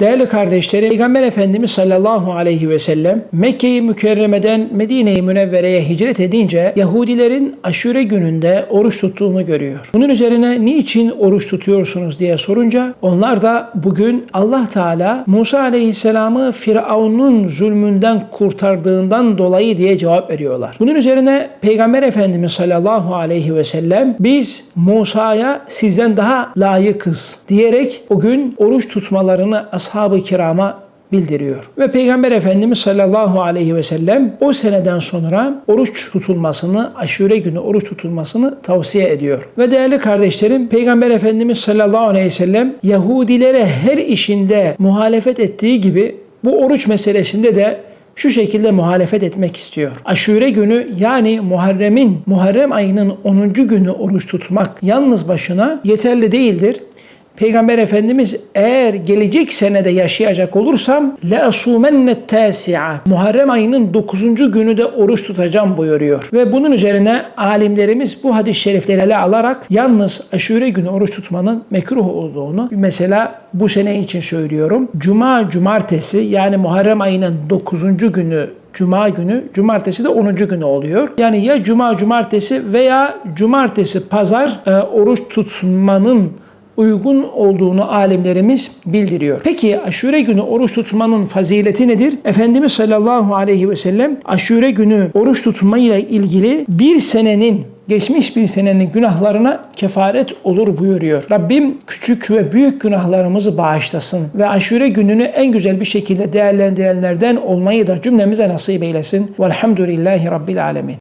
Değerli kardeşlerim, Peygamber Efendimiz sallallahu aleyhi ve sellem Mekke-i Mükerreme'den Medine-i Münevvere'ye hicret edince Yahudilerin aşure gününde oruç tuttuğunu görüyor. Bunun üzerine niçin oruç tutuyorsunuz diye sorunca onlar da bugün Allah Teala Musa aleyhisselamı Firavun'un zulmünden kurtardığından dolayı diye cevap veriyorlar. Bunun üzerine Peygamber Efendimiz sallallahu aleyhi ve sellem biz Musa'ya sizden daha layıkız diyerek o gün oruç tutmalarını ashab-ı kirama bildiriyor. Ve Peygamber Efendimiz sallallahu aleyhi ve sellem o seneden sonra oruç tutulmasını, aşure günü oruç tutulmasını tavsiye ediyor. Ve değerli kardeşlerim Peygamber Efendimiz sallallahu aleyhi ve sellem Yahudilere her işinde muhalefet ettiği gibi bu oruç meselesinde de şu şekilde muhalefet etmek istiyor. Aşure günü yani Muharrem'in, Muharrem ayının 10. günü oruç tutmak yalnız başına yeterli değildir. Peygamber Efendimiz eğer gelecek senede yaşayacak olursam le asumenne tasi'a Muharrem ayının 9. günü de oruç tutacağım buyuruyor. Ve bunun üzerine alimlerimiz bu hadis-i şerifleri ele alarak yalnız aşure günü oruç tutmanın mekruh olduğunu mesela bu sene için söylüyorum. Cuma cumartesi yani Muharrem ayının 9. günü Cuma günü, cumartesi de 10. günü oluyor. Yani ya cuma cumartesi veya cumartesi pazar e, oruç tutmanın uygun olduğunu alimlerimiz bildiriyor. Peki aşure günü oruç tutmanın fazileti nedir? Efendimiz sallallahu aleyhi ve sellem aşure günü oruç tutmayla ilgili bir senenin geçmiş bir senenin günahlarına kefaret olur buyuruyor. Rabbim küçük ve büyük günahlarımızı bağışlasın ve aşure gününü en güzel bir şekilde değerlendirenlerden olmayı da cümlemize nasip eylesin. Velhamdülillahi Rabbil Alemin.